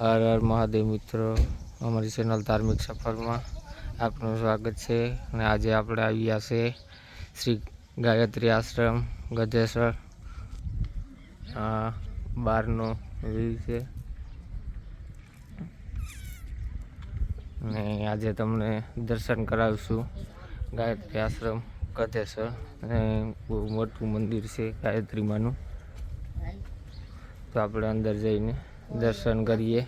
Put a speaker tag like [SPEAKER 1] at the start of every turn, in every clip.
[SPEAKER 1] હર હર મહાદેવ મિત્રો. અમારી ચેનલ ધાર્મિક સફરમાં આપનું સ્વાગત છે અને આજે આપણે આવ્યા છે શ્રી ગાયત્રી આશ્રમ, ગજેશ્વર. આ બારનો વ્યૂ છે. અને આજે તમને દર્શન કરાવીશું. ગાયત્રી આશ્રમ, ગજેશ્વર. અને બહુ મોટું મંદિર છે ગાયત્રી માનું તો આપણે અંદર જઈને દર્શન કરીએ.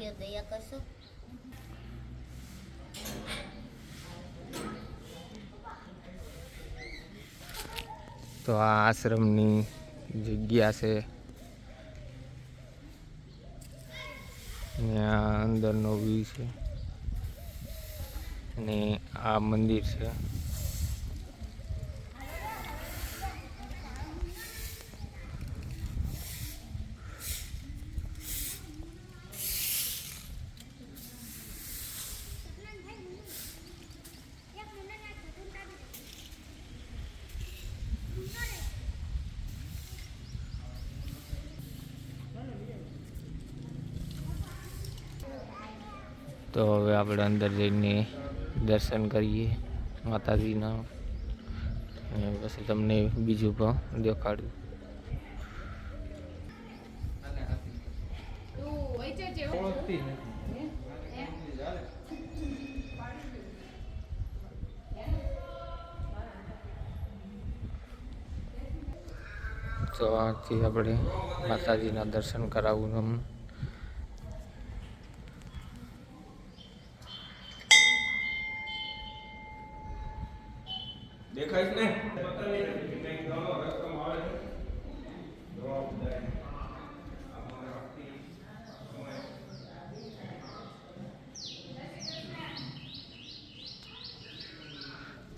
[SPEAKER 1] તો આ આશ્રમની જગ્યા છે. અંદરનો વ્યૂ છે. અને આ મંદિર છે. તો હવે આપણે અંદર જઈને દર્શન કરીએ માતાજીના. પછી તમને બીજું પણ દેખાડું તો આથી આપણે માતાજીના દર્શન કરાવવું અમને
[SPEAKER 2] દેખાય છે ને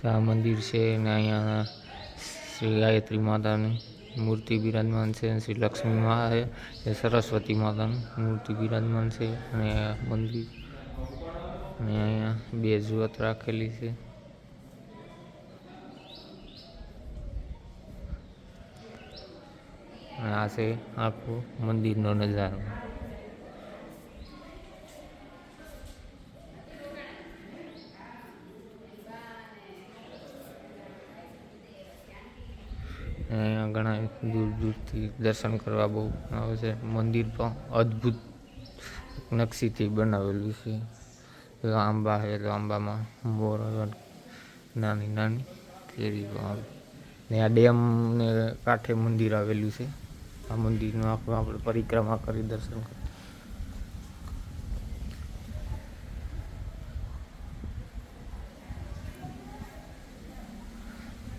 [SPEAKER 1] ત્યાં મંદિર છે ને અહીંયા શ્રી ગાયત્રી માતાની મૂર્તિ બિરાજમાન છે અને શ્રી લક્ષ્મી મા છે એ સરસ્વતી માતાની મૂર્તિ બિરાજમાન છે અને આ મંદિર અને અહીંયા બે જ્યોત રાખેલી છે અને આ છે આખું મંદિરનો નજારો. અહીંયા ઘણા દૂર દૂરથી દર્શન કરવા બહુ આવે છે. મંદિર પણ અદ્ભુત નકશીથી બનાવેલું છે. આંબા છે તો આંબામાં મોર નાની નાની કેરી પણ આવે. ને આ ડેમને કાંઠે મંદિર આવેલું છે. આ મંદિરનું આખું આપણે પરિક્રમા કરી દર્શન કરી.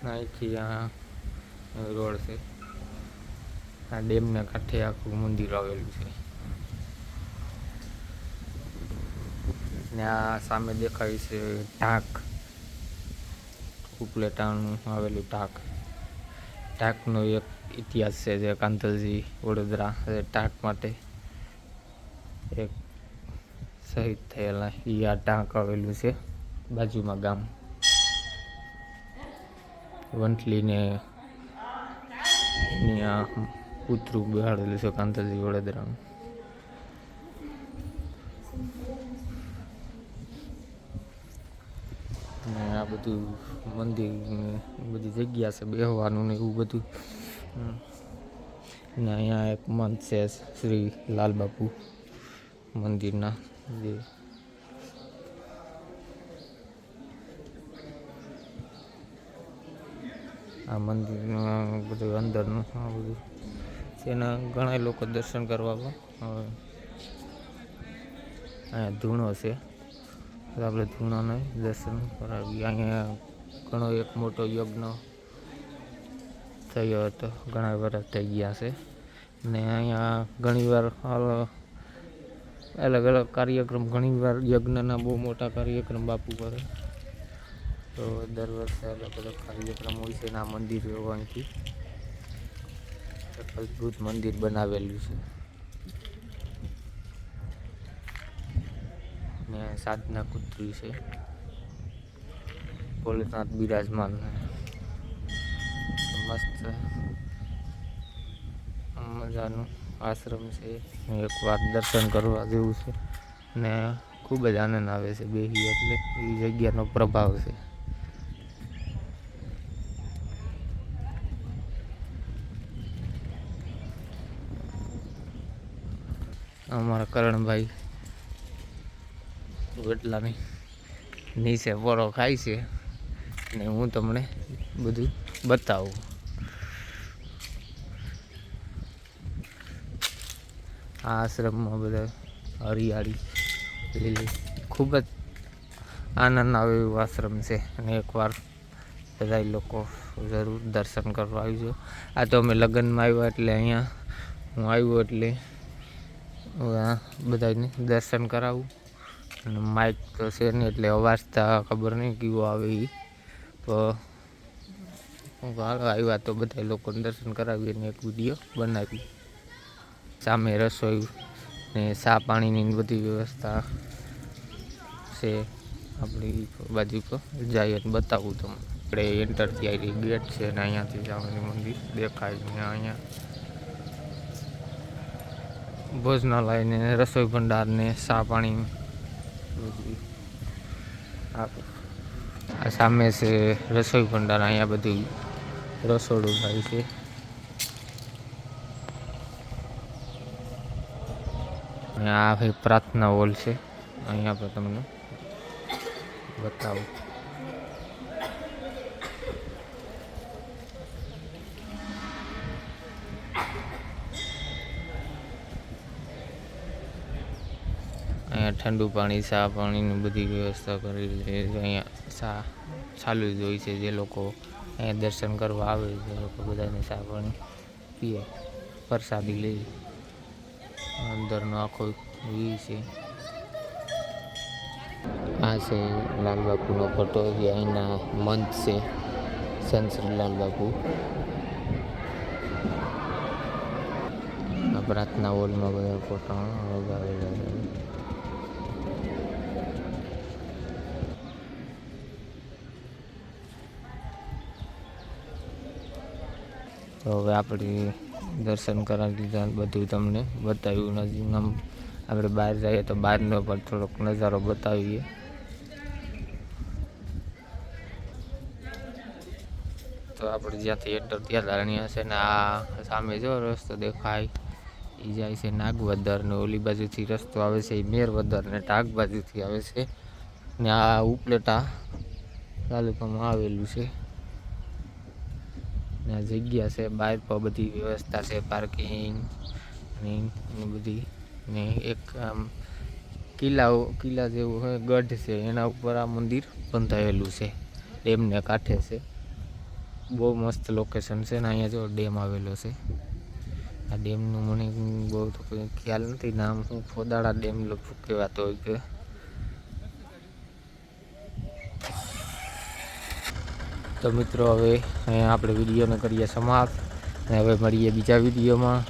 [SPEAKER 1] અહીંથી આ રોડ છે. આ ડેમને કાંઠે આખું મંદિર આવેલું છે. ને આ સામે દેખાય છે ટાંક ઉપલેટાનું આવેલું ટાંક ટાંકનો એક ઇતિહાસ છે જે કાંતલજી વડોદરા ટાંક માટે એક શહીદ થયેલા. એ આ ટાંક આવેલું છે બાજુમાં ગામ. વંટલીને પુતરું બેહાડેલું છે કાંતલજી વડોદરાનું. ને આ બધું મંદિર બધી જગ્યા છે બેહવાનું ને એવું બધું. હમ. ને અહીંયા એક મંચ છે શ્રી લાલબાપુ મંદિરના જે આ મંદિરનું બધું અંદરનું આ બધું તેના ઘણા લોકો દર્શન કરવા પણ આવે અહીંયા ધૂણો છે તો આપણે ધૂણાને દર્શન કરાવીએ અહીંયા ઘણો એક મોટો યજ્ઞ થયો હતો. ઘણા વર્ષ થઈ ગયા છે. ને અહીંયા ઘણીવાર અલગ અલગ કાર્યક્રમ ઘણીવાર યજ્ઞના બહુ મોટા કાર્યક્રમ બાપુ કરે. તો દર વર્ષે અલગ અલગ કાર્યક્રમ હોય છે આ મંદિર અહીંથી અદ્ભુત મંદિર બનાવેલું છે. ને સાધના કુતરી છે. ભોલેનાથ બિરાજમાન મસ્ત. મજાનું આશ્રમ છે. એકવાર દર્શન કરવા જેવું છે ને ખૂબ જ આનંદ આવે છે બેહી એટલે એ જગ્યાનો પ્રભાવ છે. અમારા કરણભાઈ એટલાની નીચે વરો ખાય છે ને હું તમને બધું બતાવું. આ આશ્રમમાં બધા હરિયાળી, લીલી, ખૂબ જ આનંદ આવે એવું આશ્રમ છે. અને એકવાર બધા લોકો જરૂર દર્શન કરવા આવજો. આ તો અમે લગ્નમાં આવ્યા એટલે અહીંયા હું આવ્યો એટલે બધાને દર્શન કરાવું. અને માઇક તો છે નહીં એટલે અવાજ તો ખબર નહીં કેવો આવે એ તો આવ્યા તો બધા લોકોને દર્શન કરાવી અને એક વીડિયો બનાવી સામે રસોઈ ને ચા પાણીની બધી વ્યવસ્થા છે. આપણી બાજુ પર જઈએ બતાવું તમને. આપણે એન્ટર થયા ગેટ છે ને અહીંયાથી જવાની મંદિર દેખાય ને અહીંયા. ભોજનાલય ને રસોઈ ભંડાર ને ચા પાણી બધું. આ સામે છે રસોઈ ભંડાર. અહીંયા બધું રસોડું થાય છે. આ ભાઈ પ્રાર્થના હોલ છે. અહીંયા પણ તમને બતાવું. અહીંયા ઠંડુ પાણી ચા પાણીની બધી વ્યવસ્થા કરેલી છે. અહીંયા ચા ચાલુ જ હોય છે. જે લોકો અહીંયા દર્શન કરવા આવે છે લોકો બધાને ચા પાણી પીએ, પ્રસાદી લે. અંદરનો આખો વ્યૂ છે. આ છે લાલબાપુનો ફોટો અહીંના મંત છે. સંત શ્રી લાલબાપુ. આ પ્રાર્થના હોલમાં બધા ફોટો લગાવેલા છે. હવે આપણે દર્શન કરાવી દીધા બધું તમને બતાવ્યું. નજીકના આપણે બહાર જઈએ તો બહારનો પણ થોડોક નજારો બતાવીએ. તો આપણે જ્યાંથી એન્ટર ત્યાં ધારણીયા છે ને આ સામે જો રસ્તો દેખાય. એ જાય છે નાગવદર ને ઓલી બાજુથી રસ્તો આવે છે એ મેરવદર ને ટાગ બાજુથી આવે છે. ને આ ઉપલેટા તાલુકામાં આવેલું છે. ને જગ્યા છે બહાર પર બધી વ્યવસ્થા છે પાર્કિંગ ને બધી. ને એક આમ કિલ્લાઓ, કિલ્લા જેવું હોય, ગઢ છે, એના ઉપર આ મંદિર બંધાયેલું છે, ડેમને કાંઠે છે. બહુ મસ્ત લોકેશન છે ને અહીંયા જો ડેમ આવેલો છે. આ ડેમનું મને બહુ તો ખ્યાલ નથી નામ હું ફોદાળા ડેમ લખું કહેવાતો હોય કે. તો મિત્રો હવે અહીંયા આપણે વિડીયોને કરીએ સમાપ્ત. અને હવે મળીએ બીજા વિડીયોમાં.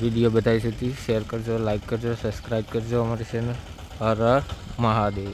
[SPEAKER 1] વીડિયો બધાય સુધી શેર કરજો, લાઈક કરજો, સબસ્ક્રાઈબ કરજો અમારી ચેનલ હર મહાદેવ.